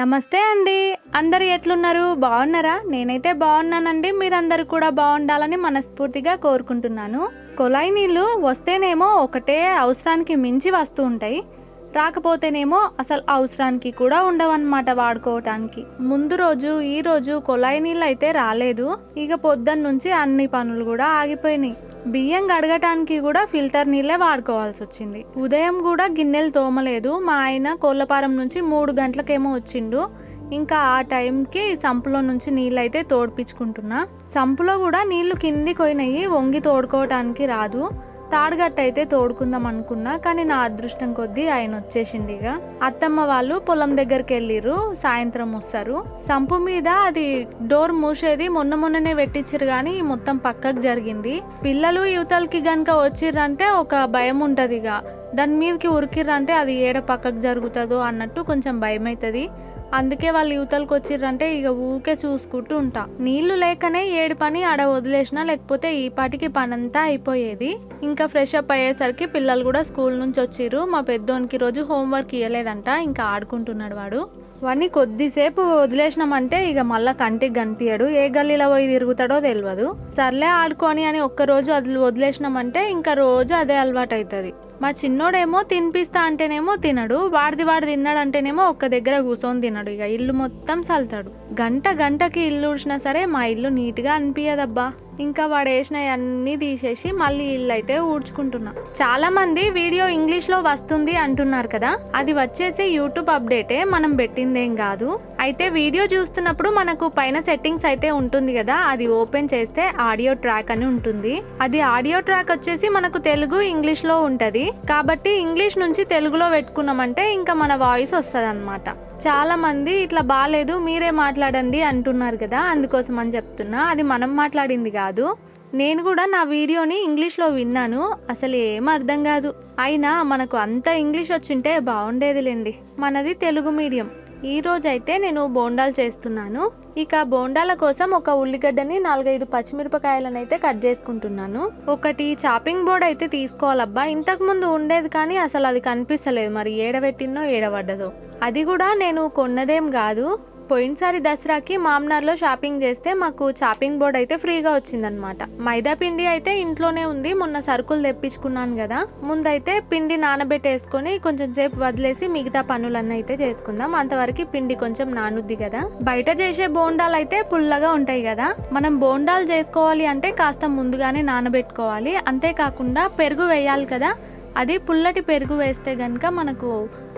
నమస్తే అండి. అందరు ఎట్లున్నారు? బాగున్నారా? నేనైతే బాగున్నానండి. మీరందరూ కూడా బాగుండాలని మనస్ఫూర్తిగా కోరుకుంటున్నాను. కొలాయి నీళ్ళు వస్తేనేమో ఒకటే అవసరానికి మించి వస్తూ ఉంటాయి. రాకపోతేనేమో అసలు అవసరానికి కూడా ఉండవన్నమాట వాడుకోవటానికి. ముందు రోజు ఈ రోజు కొలాయి నీళ్ళు అయితే రాలేదు. ఇక పొద్దున్న నుంచి అన్ని పనులు కూడా ఆగిపోయినాయి. బియ్యం కడగటానికి కూడా ఫిల్టర్ నీళ్ళే వాడుకోవాల్సి వచ్చింది. ఉదయం కూడా గిన్నెలు తోమలేదు. మా ఆయన కోళ్ళపారం నుంచి మూడు గంటలకేమో వచ్చిండు. ఇంకా ఆ టైంకి సంపులో నుంచి నీళ్ళు అయితే తోడిపించుకుంటున్నా. సంపులో కూడా నీళ్ళు కిందికి పోయినాయి. వంగి తోడుకోవటానికి రాదు. తాడుగట్ట అయితే తోడుకుందాం అనుకున్నా కానీ నా అదృష్టం కొద్దీ ఆయన వచ్చేసిండు ఇక. అత్తమ్మ వాళ్ళు పొలం దగ్గరికి వెళ్ళిర్రు సాయంత్రం వస్తారు. సంపు మీద అది డోర్ మూసేది మొన్న మొన్ననే పెట్టించారు కానీ మొత్తం పక్కకు జరిగింది. పిల్లలు యువతలకి గనక వచ్చిర్రంటే ఒక భయం ఉంటుంది ఇక. దాని మీదకి ఉరికిర్రంటే అది ఏడ పక్కకు జరుగుతుందో అన్నట్టు కొంచెం భయం అవుతుంది అందుకే వాళ్ళు యువతలకు వచ్చిర్రంటే ఇక ఊకే చూసుకుంటూ ఉంటా. నీళ్ళు లేకనే ఏడు పని ఆడ వదిలేసినా లేకపోతే ఈ పాటికి పని అంతా అయిపోయేది. ఇంకా ఫ్రెష్ అప్ అయ్యేసరికి పిల్లలు కూడా స్కూల్ నుంచి వచ్చిర్రు. మా పెద్దోనికి రోజు హోంవర్క్ ఇవ్వలేదంట ఇంకా ఆడుకుంటున్నాడు వాడు. వాడిని కొద్దిసేపు వదిలేసినామంటే ఇక మళ్ళా కంటికి కనిపించడు ఏ గల్లీలో పోయి తిరుగుతాడో తెలియదు సర్లే ఆడుకొని అని ఒక్క రోజు అది వదిలేసినామంటే ఇంకా రోజు అదే అలవాటు అవుతుంది మా చిన్నోడేమో తినిపిస్తా అంటేనేమో తినడు వాడిది వాడు తిన్నాడు అంటేనేమో ఒక్క దగ్గర కూర్చొని తినడు. ఇక ఇల్లు మొత్తం చల్తాడు గంట గంటకి ఇల్లు ఊడ్చినా సరే మా ఇల్లు నీట్గా అనిపించదబ్బా ఇంకా వాడు వేసినవి అన్నీ తీసేసి మళ్ళీ ఇల్లు అయితే ఊడ్చుకుంటున్నా. చాలా మంది వీడియో ఇంగ్లీష్లో వస్తుంది అంటున్నారు కదా అది వచ్చేసి యూట్యూబ్ అప్డేటే మనం పెట్టిందేం కాదు. అయితే వీడియో చూస్తున్నప్పుడు మనకు పైన సెట్టింగ్స్ అయితే ఉంటుంది కదా అది ఓపెన్ చేస్తే ఆడియో ట్రాక్ అని ఉంటుంది. అది ఆడియో ట్రాక్ వచ్చేసి మనకు తెలుగు ఇంగ్లీష్లో ఉంటది. కాబట్టి ఇంగ్లీష్ నుంచి తెలుగులో పెట్టుకున్నామంటే ఇంకా మన వాయిస్ వస్తుంది చాలామంది ఇట్లా బాగాలేదు మీరే మాట్లాడండి అంటున్నారు కదా అందుకోసం అని చెప్తున్నా. అది మనం మాట్లాడింది కాదు. నేను కూడా నా వీడియోని ఇంగ్లీష్లో విన్నాను. అసలు ఏం అర్థం కాదు. అయినా మనకు అంత ఇంగ్లీష్ వచ్చింటే బాగుండేదిలేండి. మనది తెలుగు మీడియం. ఈ రోజైతే నేను బోండాలు చేస్తున్నాను. ఇక బోండాల కోసం ఒక ఉల్లిగడ్డని నాలుగైదు పచ్చిమిరపకాయలను అయితే కట్ చేసుకుంటున్నాను. ఒకటి చాపింగ్ బోర్డ్ అయితే తీసుకోవాలబ్బా. ఇంతకు ముందు ఉండేది కానీ అసలు అది కనిపిస్తలేదు. మరి ఏడబెట్టినో ఏడబడ్డదో. అది కూడా నేను కొన్నదేం కాదు. పోయినసారి దసరాకి మామ్నార్లో షాపింగ్ చేస్తే మాకు షాపింగ్ బోర్డ్ అయితే ఫ్రీగా వచ్చిందనమాట మైదా పిండి అయితే ఇంట్లోనే ఉంది. మొన్న సరుకులు తెప్పించుకున్నాను కదా. ముందైతే పిండి నానబెట్టేసుకొని కొంచెం సేపు వదిలేసి మిగతా పనులన్నీ అయితే చేసుకుందాం. అంతవరకు పిండి కొంచెం నానుద్ది కదా. బయట చేసే బోండాలు అయితే పుల్లగా ఉంటాయి కదా. మనం బోండాలు చేసుకోవాలి అంటే కాస్త ముందుగానే నానబెట్టుకోవాలి. అంతేకాకుండా పెరుగు వేయాలి కదా. అది పుల్లటి పెరుగు వేస్తే గనక మనకు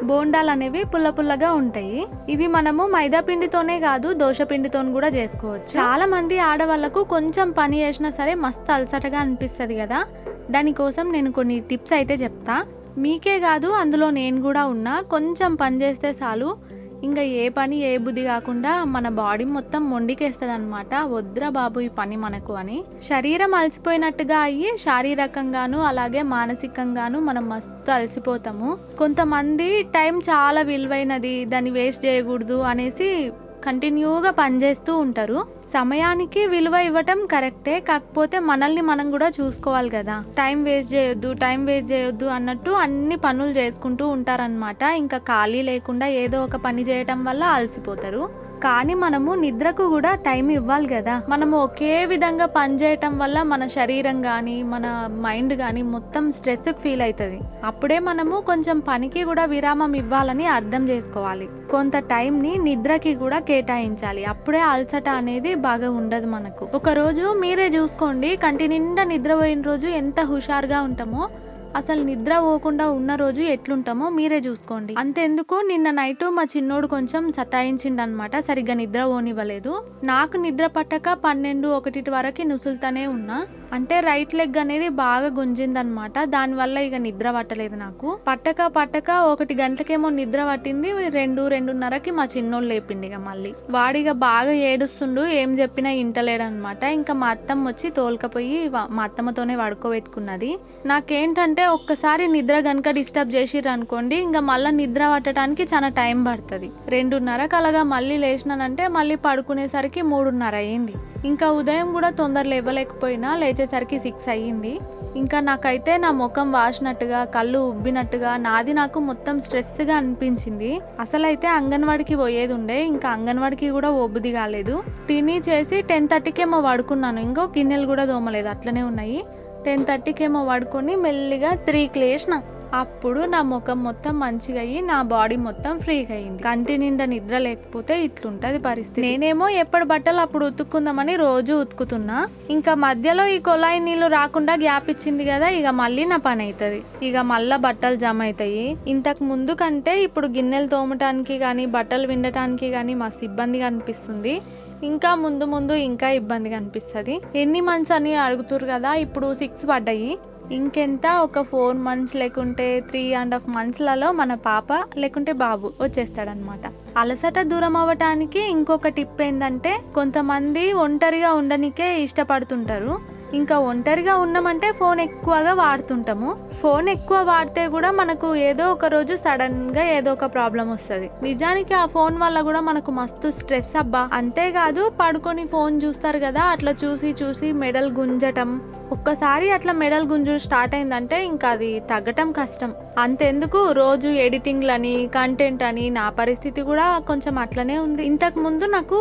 బోండాలు అనేవి పుల్ల పుల్లగా ఉంటాయి. ఇవి మనము మైదా పిండితోనే కాదు దోశ పిండితో కూడా చేసుకోవచ్చు. చాలా మంది ఆడవాళ్ళకు కొంచెం పని చేసినా సరే మస్తు అలసటగా అనిపిస్తుంది కదా? దానికోసం నేను కొన్ని టిప్స్ అయితే చెప్తా. మీకే కాదు అందులో నేను కూడా ఉన్నా. కొంచెం పని చేస్తే చాలు. ఇంకా ఏ పని ఏ బుద్ధి కాకుండా మన బాడీ మొత్తం మొండికేస్తుంది అనమాట వద్దురా బాబు ఈ పని మనకు అని. శరీరం అలసిపోయినట్టుగా అయ్యి శారీరకంగాను అలాగే మానసికంగాను మనం మస్తు అలసిపోతాము. కొంతమంది టైం చాలా విలువైనది దాన్ని వేస్ట్ చేయకూడదు అనేసి కంటిన్యూగా పనిచేస్తూ ఉంటారు. సమయానికి విలువ ఇవ్వటం కరెక్టే కాకపోతే మనల్ని మనం కూడా చూసుకోవాలి కదా. టైం వేస్ట్ చేయొద్దు టైం వేస్ట్ చేయొద్దు అన్నట్టు అన్ని పనులు చేసుకుంటూ ఉంటారనమాట ఇంకా ఖాళీ లేకుండా ఏదో ఒక పని చేయటం వల్ల అలసిపోతారు. కానీ మనము నిద్రకు కూడా టైం ఇవ్వాలి కదా. మనము ఒకే విధంగా పనిచేయటం వల్ల మన శరీరం కానీ మన మైండ్ కానీ మొత్తం స్ట్రెస్కి ఫీల్ అవుతుంది అప్పుడే మనము కొంచెం పనికి కూడా విరామం ఇవ్వాలని అర్థం చేసుకోవాలి. కొంత టైంని నిద్రకి కూడా కేటాయించాలి. అప్పుడే అలసట అనేది బాగా ఉండదు మనకు. ఒకరోజు మీరే చూసుకోండి. కంటి నిండా నిద్రపోయిన రోజు ఎంత హుషారుగా ఉంటామో అసలు నిద్ర పోకుండా ఉన్న రోజు ఎట్లుంటామో మీరే చూసుకోండి. అంతెందుకు నిన్న నైట్ మా చిన్నోడు కొంచెం సతాయించిండు అనమాట సరిగ్గా నిద్ర పోనివ్వలేదు. నాకు నిద్ర పట్టక పన్నెండు ఒకటి వరకు నుసులుతానే ఉన్నా. అంటే రైట్ లెగ్ అనేది బాగా గుంజిందనమాట దానివల్ల ఇక నిద్ర పట్టలేదు నాకు. పట్టక పట్టక ఒకటి గంటలకేమో నిద్ర పట్టింది. రెండు రెండున్నరకి మా చిన్నోళ్ళు లేపిండి ఇక మళ్ళీ. వాడిగా బాగా ఏడుస్తుండు. ఏం చెప్పినా ఇంటలేడనమాట ఇంకా మా అత్తమ్మ వచ్చి తోలుకపోయి మా అత్తమ్మతోనే పడుకోబెట్టుకున్నది. నాకేంటంటే ఒక్కసారి నిద్ర కనుక డిస్టర్బ్ చేసిర్రు అనుకోండి ఇంకా మళ్ళీ నిద్ర పట్టడానికి చాలా టైం పడుతుంది. రెండున్నర కలగా మళ్ళీ లేచినానంటే మళ్ళీ పడుకునేసరికి మూడున్నర అయింది. ఇంకా ఉదయం కూడా తొందర లేవలేకపోయినా లేచేసరికి సిక్స్ అయ్యింది. ఇంకా నాకైతే నా ముఖం వాసినట్టుగా కళ్ళు ఉబ్బినట్టుగా నాది నాకు మొత్తం స్ట్రెస్గా అనిపించింది. అసలైతే అంగన్వాడికి పోయేది ఉండే ఇంకా అంగన్వాడికి కూడా ఒబ్బుది కాలేదు. తిని చేసి టెన్ థర్టీకేమో పడుకున్నాను. ఇంకో గిన్నెలు కూడా దోమలేదు అట్లనే ఉన్నాయి. టెన్ థర్టీకేమో పడుకొని మెల్లిగా త్రీకి లేచిన అప్పుడు నా ముఖం మొత్తం మంచిగా అయ్యి నా బాడీ మొత్తం ఫ్రీగా అయింది కంటి నిండా నిద్ర లేకపోతే ఇట్లుంటది పరిస్థితి. నేనేమో ఎప్పుడు బట్టలు అప్పుడు ఉతుక్కుందామని రోజు ఉతుకుతున్నా. ఇంకా మధ్యలో ఈ కొలాయి నీళ్ళు రాకుండా గ్యాప్ ఇచ్చింది కదా ఇక మళ్ళీ నా పని అవుతుంది ఇక మళ్ళా బట్టలు జమ అవుతాయి ఇంతకు ముందు కంటే ఇప్పుడు గిన్నెలు తోమటానికి కానీ బట్టలు విండటానికి కానీ మస్తు ఇబ్బందిగా అనిపిస్తుంది ఇంకా ముందు ముందు ఇంకా ఇబ్బందిగా అనిపిస్తుంది ఎన్ని మంత్స్ అని అడుగుతురు కదా ఇప్పుడు సిక్స్ పడ్డాయి. ఇంకెంత ఒక ఫోర్ మంత్స్ లేకుంటే త్రీ అండ్ హాఫ్ మంత్స్లలో మన పాప లేకుంటే బాబు వచ్చేస్తాడనమాట అలసట దూరం అవ్వటానికి ఇంకొక టిప్ ఏంటంటే కొంతమంది ఒంటరిగా ఉండనికే ఇష్టపడుతుంటారు. ఇంకా ఒంటరిగా ఉన్నామంటే ఫోన్ ఎక్కువగా వాడుతుంటాము. ఫోన్ ఎక్కువ వాడితే కూడా మనకు ఏదో ఒక రోజు సడన్గా ఏదో ఒక ప్రాబ్లం వస్తుంది. నిజానికి ఆ ఫోన్ వల్ల కూడా మనకు మస్తు స్ట్రెస్ అబ్బా! అంతేకాదు పడుకొని ఫోన్ చూస్తారు కదా అట్లా చూసి చూసి మెడల్ గుంజటం ఒక్కసారి అట్లా మెడల్ గుంజు స్టార్ట్ అయిందంటే ఇంకా అది తగ్గటం కష్టం. అంతెందుకు? రోజు ఎడిటింగ్లని కంటెంట్ అని నా పరిస్థితి కూడా కొంచెం అట్లనే ఉంది. ఇంతకు ముందు నాకు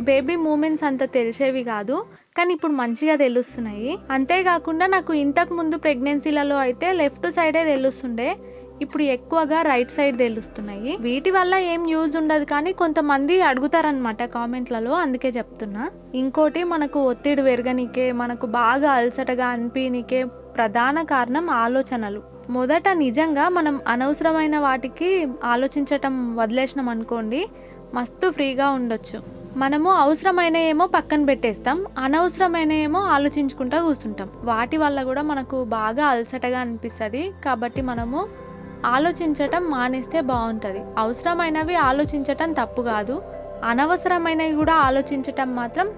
బేబీ మూమెంట్స్ అంత తెలిసేవి కాదు కానీ ఇప్పుడు మంచిగా తెలుస్తున్నాయి. అంతేకాకుండా నాకు ఇంతకు ముందు ప్రెగ్నెన్సీలలో అయితే లెఫ్ట్ సైడే తెలుస్తుండే. ఇప్పుడు ఎక్కువగా రైట్ సైడ్ తెలుస్తున్నాయి. వీటి వల్ల ఏం యూజ్ ఉండదు కానీ కొంతమంది అడుగుతారనమాట కామెంట్లలో అందుకే చెప్తున్నా. ఇంకోటి మనకు ఒత్తిడి పెరగనికే మనకు బాగా అలసటగా అనిపించనికే ప్రధాన కారణం ఆలోచనలు. మొదట నిజంగా మనం అనవసరమైన వాటికి ఆలోచించటం వదిలేసినాం అనుకోండి మస్తు ఫ్రీగా ఉండొచ్చు. మనము అవసరమైన ఏమో పక్కన పెట్టేస్తాం అనవసరమైన ఏమో ఆలోచించుకుంటూ కూర్చుంటాం. వాటి వల్ల కూడా మనకు బాగా అలసటగా అనిపిస్తుంది. కాబట్టి మనము ఆలోచించటం మానేస్తే బాగుంటుంది అవసరమైనవి ఆలోచించటం తప్పు కాదు. అనవసరమైనవి కూడా ఆలోచించటం మాత్రం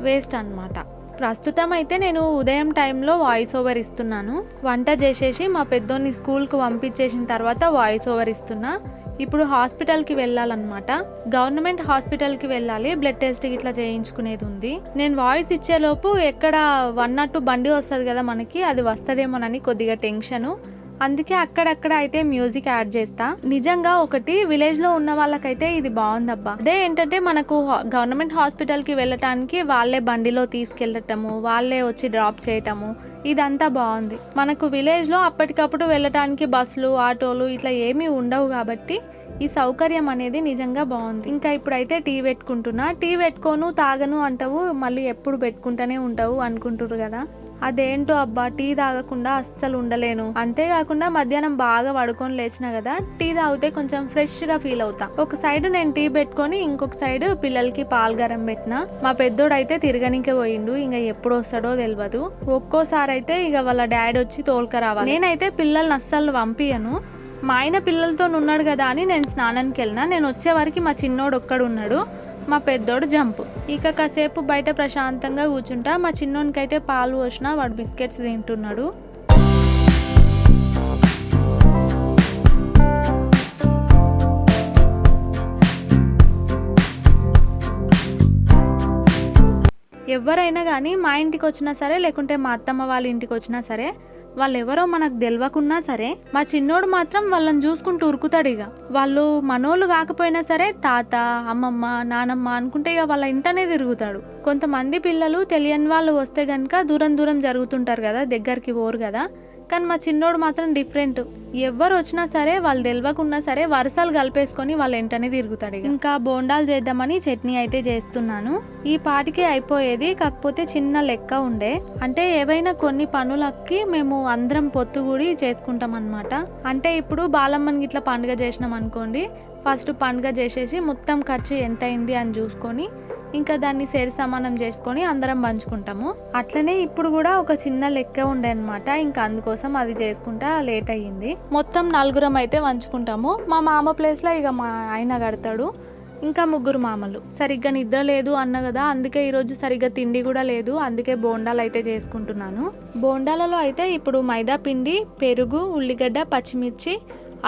వేస్ట్ అనమాట ప్రస్తుతం అయితే నేను ఉదయం టైంలో వాయిస్ ఓవర్ ఇస్తున్నాను. వంట చేసేసి మా పెద్దోన్ని స్కూల్కి పంపించేసిన తర్వాత వాయిస్ ఓవర్ ఇస్తున్నా. ఇప్పుడు హాస్పిటల్కి వెళ్ళాలన్నమాట. గవర్నమెంట్ హాస్పిటల్కి వెళ్ళాలి. బ్లడ్ టెస్ట్ ఇట్లా చేయించుకునేది ఉంది. నేను వాయిస్ ఇచ్చేలోపు ఎక్కడ వన్ నాట్ టూ బండి వస్తుంది కదా మనకి అది వస్తుందేమోనని కొద్దిగా టెన్షను. అందుకే అక్కడక్కడ అయితే మ్యూజిక్ యాడ్ చేస్తా. నిజంగా ఒకటి విలేజ్లో ఉన్న వాళ్ళకైతే ఇది బాగుందబ్బా. అదే ఏంటంటే మనకు గవర్నమెంట్ హాస్పిటల్కి వెళ్ళటానికి వాళ్ళే బండిలో తీసుకెళ్ళటము వాళ్ళే వచ్చి డ్రాప్ చేయటము ఇదంతా బాగుంది. మనకు విలేజ్లో అప్పటికప్పుడు వెళ్ళటానికి బస్సులు ఆటోలు ఇట్లా ఏమీ ఉండవు కాబట్టి ఈ సౌకర్యం అనేది నిజంగా బాగుంది. ఇంకా ఇప్పుడైతే టీ పెట్టుకుంటున్నా. టీ పెట్టుకోను తాగను అంటావు మళ్ళీ ఎప్పుడు పెట్టుకుంటూనే ఉంటావు అనుకుంటురు కదా. అదేంటో అబ్బా టీ తాగకుండా అస్సలు ఉండలేను. అంతేకాకుండా మధ్యాహ్నం బాగా పడుకొని లేచిన కదా టీ తాగితే కొంచెం ఫ్రెష్గా ఫీల్ అవుతా. ఒక సైడ్ నేను టీ పెట్టుకొని ఇంకొక సైడ్ పిల్లలకి పాల్గరం పెట్టిన. మా పెద్దోడు అయితే తిరగనికే పోయిండు ఇంకా ఎప్పుడు వస్తాడో తెలియదు ఒక్కోసారి అయితే ఇక వాళ్ళ డాడీ వచ్చి తోలుకరావాలి నేనైతే పిల్లల్ని అస్సలు పంపియను మా ఆయన పిల్లలతో ఉన్నాడు కదా అని నేను స్నానానికి వెళ్ళిన. నేను వచ్చే వరకు మా చిన్నోడు ఒక్కడు ఉన్నాడు మా పెద్దోడు జంపు. ఇక కాసేపు బయట ప్రశాంతంగా కూర్చుంటా మా చిన్నోనికైతే పాలు పోసిన వాడు బిస్కెట్స్ తింటున్నాడు. ఎవరైనా కానీ మా ఇంటికి వచ్చినా సరే లేకుంటే మా అత్తమ్మ వాళ్ళ ఇంటికి వచ్చినా సరే వాళ్ళు ఎవరో మనకు తెలియకున్నా సరే మా చిన్నోడు మాత్రం వాళ్ళని చూసుకుంటూ ఉరుకుతాడు ఇక వాళ్ళు మనోళ్ళు కాకపోయినా సరే తాత అమ్మమ్మ నానమ్మ అనుకుంటే ఇక వాళ్ళ ఇంటనే తిరుగుతాడు. కొంతమంది పిల్లలు తెలియని వాళ్ళు వస్తే గనక దూరం దూరం జరుగుతుంటారు కదా దగ్గరికి పోరు కదా. కానీ మా చిన్నోడు మాత్రం డిఫరెంట్ ఎవరు వచ్చినా సరే వాళ్ళు తెలియకున్నా సరే వరుసలు కలిపేసుకొని వాళ్ళ వెంటనే తిరుగుతాడు ఇంకా. బోండాలు చేద్దామని చట్నీ అయితే చేస్తున్నాను. ఈ పాటికి అయిపోయేది కాకపోతే చిన్న లెక్క ఉండే. అంటే ఏవైనా కొన్ని పనులకి మేము అందరం పొత్తుగూడి చేసుకుంటాం అనమాట అంటే ఇప్పుడు బాలమ్మని ఇట్లా పండుగ చేసినాం అనుకోండి ఫస్ట్ పండుగ చేసేసి మొత్తం ఖర్చు ఎంత అయింది అని చూసుకొని ఇంకా దాన్ని సేరి సమానం చేసుకొని అందరం పంచుకుంటాము. అట్లనే ఇప్పుడు కూడా ఒక చిన్న లెక్క ఉండే అనమాట ఇంకా అందుకోసం అది చేసుకుంటా లేట్ అయ్యింది. మొత్తం నలుగురం అయితే పంచుకుంటాము. మా మామ ప్లేస్లో ఇక మా ఆయన కడతాడు. ఇంకా ముగ్గురు మామలు. సరిగ్గా నిద్ర లేదు అన్న కదా అందుకే ఈరోజు సరిగ్గా తిండి కూడా లేదు. అందుకే బోండాలు అయితే చేసుకుంటున్నాను. బోండాలలో అయితే ఇప్పుడు మైదా పిండి పెరుగు ఉల్లిగడ్డ పచ్చిమిర్చి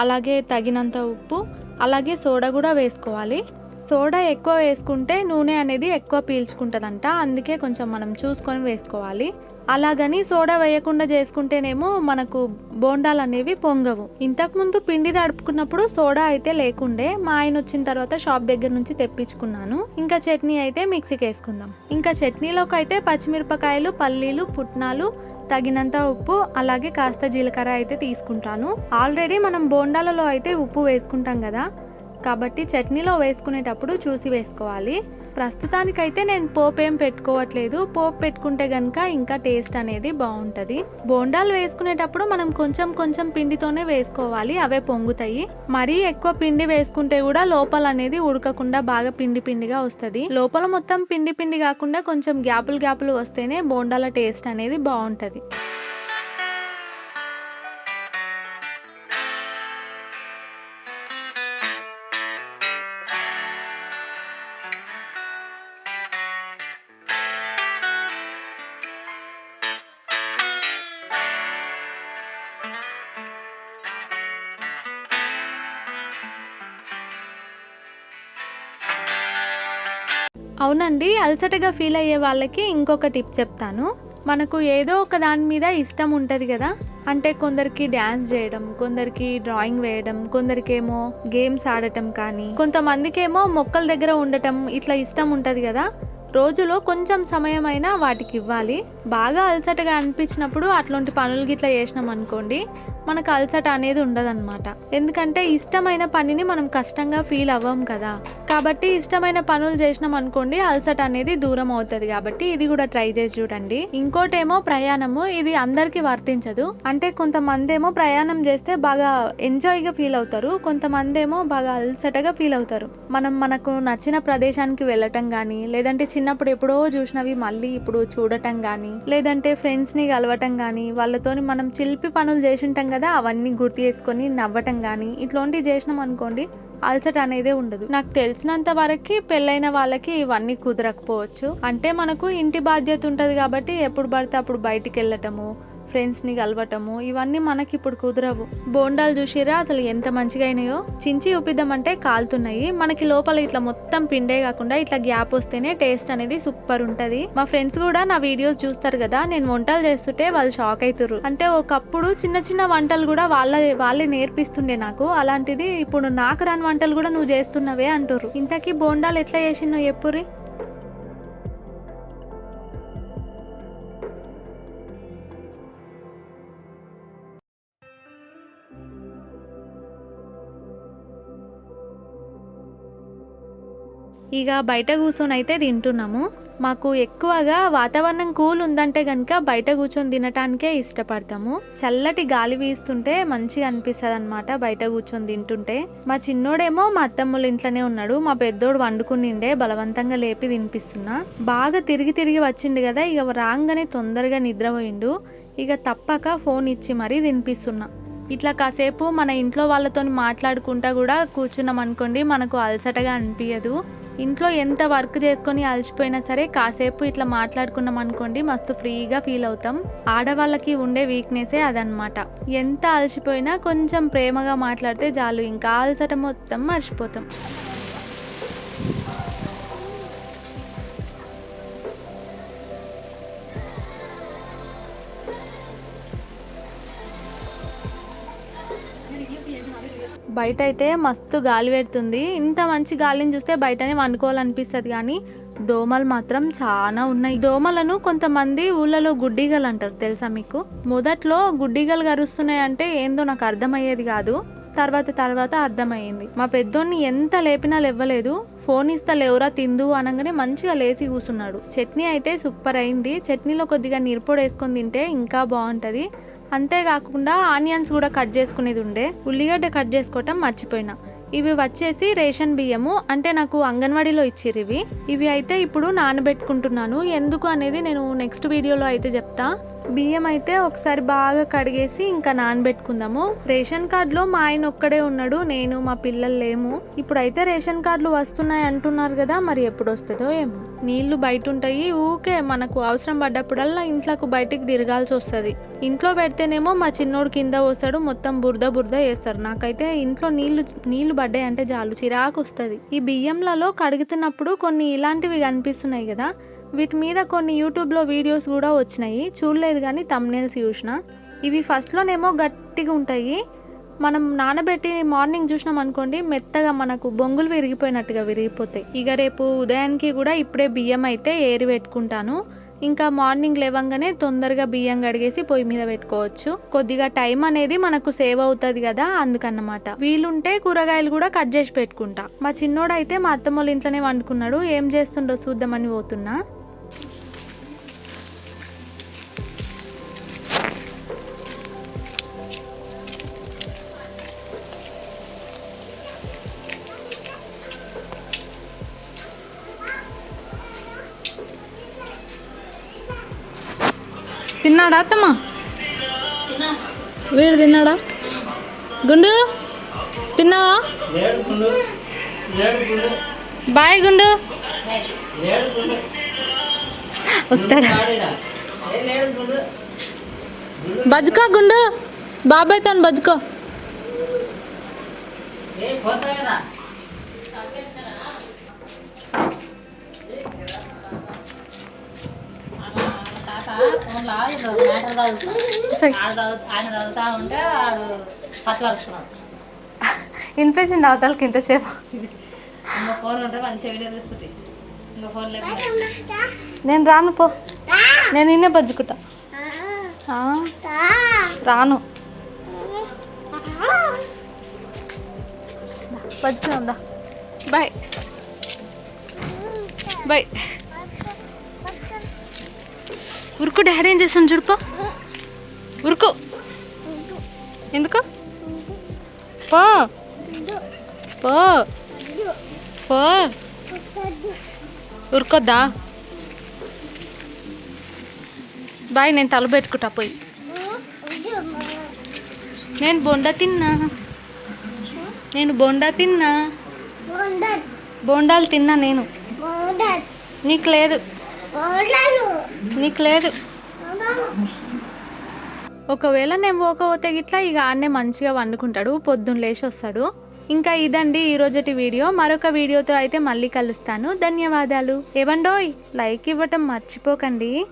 అలాగే తగినంత ఉప్పు అలాగే సోడా కూడా వేసుకోవాలి. సోడా ఎక్కువ వేసుకుంటే నూనె అనేది ఎక్కువ పీల్చుకుంటుందంట. అందుకే కొంచెం మనం చూసుకొని వేసుకోవాలి. అలాగని సోడా వేయకుండా చేసుకుంటేనేమో మనకు బోండాలు అనేవి పొంగవు. ఇంతకుముందు పిండి తడుపుకున్నప్పుడు సోడా అయితే లేకుండే మా ఆయన వచ్చిన తర్వాత షాప్ దగ్గర నుంచి తెప్పించుకున్నాను. ఇంకా చట్నీ అయితే మిక్సీకి వేసుకుందాం. ఇంకా చట్నీలోకి అయితే పచ్చిమిరపకాయలు పల్లీలు పుట్నాలు తగినంత ఉప్పు అలాగే కాస్త జీలకర్ర అయితే తీసుకుంటాను. ఆల్రెడీ మనం బోండాలలో అయితే ఉప్పు వేసుకుంటాం కదా కాబట్టి చట్నీలో వేసుకునేటప్పుడు చూసి వేసుకోవాలి. ప్రస్తుతానికైతే నేను పోపు ఏం పెట్టుకోవట్లేదు. పోపు పెట్టుకుంటే కనుక ఇంకా టేస్ట్ అనేది బాగుంటుంది. బోండాలు వేసుకునేటప్పుడు మనం కొంచెం కొంచెం పిండితోనే వేసుకోవాలి. అవే పొంగుతాయి. మరీ ఎక్కువ పిండి వేసుకుంటే కూడా లోపల అనేది ఉడకకుండా బాగా పిండి పిండిగా వస్తుంది. లోపల మొత్తం పిండి పిండి కాకుండా కొంచెం గ్యాపులు గ్యాపులు వస్తేనే బోండాల టేస్ట్ అనేది బాగుంటుంది. అవునండి అలసటగా ఫీల్ అయ్యే వాళ్ళకి ఇంకొక టిప్ చెప్తాను. మనకు ఏదో ఒక దాని మీద ఇష్టం ఉంటుంది కదా అంటే కొందరికి డ్యాన్స్ చేయడం కొందరికి డ్రాయింగ్ వేయడం కొందరికేమో గేమ్స్ ఆడటం కానీ కొంతమందికేమో మొక్కల దగ్గర ఉండటం ఇట్లా ఇష్టం ఉంటుంది కదా రోజులో కొంచెం సమయం అయినా వాటికి ఇవ్వాలి. బాగా అలసటగా అనిపించినప్పుడు అట్లాంటి పనులు గిట్లా చేసినాం అనుకోండి మనకు అలసట అనేది ఉండదన్నమాట. ఎందుకంటే ఇష్టమైన పనిని మనం కష్టంగా ఫీల్ అవ్వం కదా. కాబట్టి ఇష్టమైన పనులు చేసినాం అనుకోండి అలసట అనేది దూరం అవుతుంది కాబట్టి ఇది కూడా ట్రై చేసి చూడండి. ఇంకోటేమో ప్రయాణము ఇది అందరికీ వర్తించదు. అంటే కొంతమంది ఏమో ప్రయాణం చేస్తే బాగా ఎంజాయ్గా ఫీల్ అవుతారు కొంతమంది ఏమో బాగా అలసటగా ఫీల్ అవుతారు. మనం మనకు నచ్చిన ప్రదేశానికి వెళ్ళటం కానీ లేదంటే చిన్నప్పుడు ఎప్పుడో చూసినవి మళ్ళీ ఇప్పుడు చూడటం కానీ లేదంటే ఫ్రెండ్స్ని కలవటం కానీ వాళ్ళతోని మనం చిలిపి పనులు చేసింటాం కదా అవన్నీ గుర్తు చేసుకొని నవ్వటం కానీ ఇట్లాంటివి చేసినాం అనుకోండి అలసట అనేదే ఉండదు. నాకు తెలిసినంత వరకు పెళ్ళైన వాళ్ళకి ఇవన్నీ కుదరకపోవచ్చు. అంటే మనకు ఇంటి బాధ్యత ఉంటుంది కాబట్టి ఎప్పుడు పడితే అప్పుడు బయటికి వెళ్ళటము ఫ్రెండ్స్ని కలవటము ఇవన్నీ మనకి ఇప్పుడు కుదరవు. బోండాలు చూసిరా అసలు ఎంత మంచిగా అయినాయో? చించి ఉపిద్దామంటే కాలుతున్నాయి. మనకి లోపల ఇట్లా మొత్తం పిండే కాకుండా ఇట్లా గ్యాప్ వస్తేనే టేస్ట్ అనేది సూపర్ ఉంటుంది. మా ఫ్రెండ్స్ కూడా నా వీడియోస్ చూస్తారు కదా నేను వంటలు చేస్తుంటే వాళ్ళు షాక్ అవుతారు అంటే ఒకప్పుడు చిన్న చిన్న వంటలు కూడా వాళ్ళ వాళ్ళే నేర్పిస్తుండే నాకు. అలాంటిది ఇప్పుడు నాకు రాని వంటలు కూడా నువ్వు చేస్తున్నవే అంటారు ఇంతకీ బోండాలు ఎట్లా చేసినావు ఎప్పురి ఇక బయట కూర్చొని అయితే తింటున్నాము. మాకు ఎక్కువగా వాతావరణం కూల్ ఉందంటే కనుక బయట కూర్చొని తినటానికే ఇష్టపడతాము. చల్లటి గాలి వీస్తుంటే మంచిగా అనిపిస్తుంది అనమాట బయట కూర్చొని తింటుంటే. మా చిన్నోడేమో మా అత్తమ్మల ఇంట్లోనే ఉన్నాడు. మా పెద్దోడు వండుకునిండే బలవంతంగా లేపి తినిపిస్తున్నా. బాగా తిరిగి తిరిగి వచ్చిండు కదా ఇక రాగానే తొందరగా నిద్రపోయిండు. ఇక తప్పక ఫోన్ ఇచ్చి మరీ తినిపిస్తున్నా. ఇట్లా కాసేపు మన ఇంట్లో వాళ్ళతో మాట్లాడుకుంటా కూడా కూర్చున్నాం అనుకోండి మనకు అలసటగా అనిపించదు ఇంట్లో ఎంత వర్క్ చేసుకొని అలసిపోయినా సరే కాసేపు ఇట్లా మాట్లాడుకున్నాం అనుకోండి మస్తు ఫ్రీగా ఫీల్ అవుతాం. ఆడవాళ్ళకి ఉండే వీక్నెసే అదనమాట ఎంత అలసిపోయినా కొంచెం ప్రేమగా మాట్లాడితే చాలు ఇంకా అలసట మొత్తం మర్చిపోతాం. బయట అయితే మస్తు గాలి పెడుతుంది. ఇంత మంచి గాలిని చూస్తే బయటనే వండుకోవాలనిపిస్తుంది కానీ దోమలు మాత్రం చాలా ఉన్నాయి. దోమలను కొంతమంది ఊళ్ళలో గుడ్డిగలు అంటారు తెలుసా మీకు? మొదట్లో గుడ్డిగలు గరుస్తున్నాయి అంటే ఏందో నాకు అర్థమయ్యేది కాదు. తర్వాత తర్వాత అర్థమయ్యింది. మా పెద్దోన్ని ఎంత లేపినా లేవ్వలేదు. ఫోన్ ఇస్తా లేవురా తిందు అనగానే మంచిగా లేచి కూర్చున్నాడు చట్నీ అయితే సూపర్ అయింది. చట్నీలో కొద్దిగా నీరుపొడి వేసుకొని తింటే ఇంకా బాగుంటుంది. అంతేకాకుండా ఆనియన్స్ కూడా కట్ చేసుకునేది ఉండే. ఉల్లిగడ్డ కట్ చేసుకోవటం మర్చిపోయినా. ఇవి వచ్చేసి రేషన్ బియ్యము. అంటే నాకు అంగన్వాడీలో ఇచ్చిర్రు ఇవి. ఇవి అయితే ఇప్పుడు నానబెట్టుకుంటున్నాను. ఎందుకు అనేది నేను నెక్స్ట్ వీడియోలో అయితే చెప్తా. బియ్యం అయితే ఒకసారి బాగా కడిగేసి ఇంకా నానబెట్టుకుందాము. రేషన్ కార్డులో మా ఆయన ఒక్కడే ఉన్నాడు నేను మా పిల్లలు లేము. ఇప్పుడైతే రేషన్ కార్డులు వస్తున్నాయి అంటున్నారు కదా మరి ఎప్పుడు వస్తుందో ఏమో. నీళ్ళు బయట ఉంటాయి ఊకే మనకు అవసరం పడ్డప్పుడల్లా ఇంట్లోకి బయటికి తిరగాల్సి వస్తుంది. ఇంట్లో పెడితేనేమో మా చిన్నోడు కింద పోస్తాడు మొత్తం బురద బురద వేస్తారు నాకైతే ఇంట్లో నీళ్ళు నీళ్ళు పడ్డాయి అంటే చాలు చిరాకు వస్తుంది. ఈ బియ్యంలలో కడుగుతున్నప్పుడు కొన్ని ఇలాంటివి కనిపిస్తున్నాయి కదా వీటి మీద కొన్ని యూట్యూబ్లో వీడియోస్ కూడా వచ్చినాయి. చూడలేదు కానీ తమ్నేల్స్ చూసిన. ఇవి ఫస్ట్లోనేమో గట్టిగా ఉంటాయి. మనం నానబెట్టి మార్నింగ్ చూసినాం అనుకోండి మెత్తగా మనకు బొంగులు విరిగిపోయినట్టుగా విరిగిపోతాయి. ఇక రేపు ఉదయానికి కూడా ఇప్పుడే బియ్యం అయితే ఏరి పెట్టుకుంటాను. ఇంకా మార్నింగ్ లేవంగానే తొందరగా బియ్యం కడిగేసి పొయ్యి మీద పెట్టుకోవచ్చు. కొద్దిగా టైం అనేది మనకు సేవ్ అవుతుంది కదా అందుకన్నమాట. వీలుంటే కూరగాయలు కూడా కట్ చేసి పెట్టుకుంటా. మా చిన్నోడైతే మా అత్తమ్మ ఇంట్లోనే వండుకున్నాడు. ఏం చేస్తుండో చూద్దామని పోతున్నా. తిన్నాడా అత్తమ్మ? వీడు తిన్నాడా? గుండు తిన్నావా? బాయ్ గుండు. వస్తాడా? బజ్కో గుండు బాబాయ్తో బజ్కో ఆయన ఉంటే వినిపించింది అవతలకి ఇంతసేపు. ఇంకో ఫోన్ ఉంటే మంచిగా వీడియో తీస్తుంది ఇంకో ఫోన్ లేకుండా నేను రాను పో. నేను నిన్నే బజ్జుకుంటా. రాను. బజ్జుకుందాం బాయ్. బాయ్. ఉరుకు డాడీ ఏం చేస్తాను చూడుపో. ఉరుకు. ఎందుకు? పో. పో. పో. ఉరుకొద్దా? బాయ్ నేను తల పెట్టుకుంటా పోయి. నేను బొండా తిన్నా. నేను బొండా తిన్నా. బొండాలు. తిన్నా నేను. నీకు లేదు. నీకు లేదు. ఒకవేళ నేను పోకపోతే గిట్లా ఇక ఆన్నే మంచిగా వండుకుంటాడు పొద్దున్న లేచి వస్తాడు. ఇంకా ఇదండి ఈరోజటి వీడియో. మరొక వీడియోతో అయితే మళ్ళీ కలుస్తాను. ధన్యవాదాలు. ఏవండోయ్? లైక్ ఇవ్వటం మర్చిపోకండి.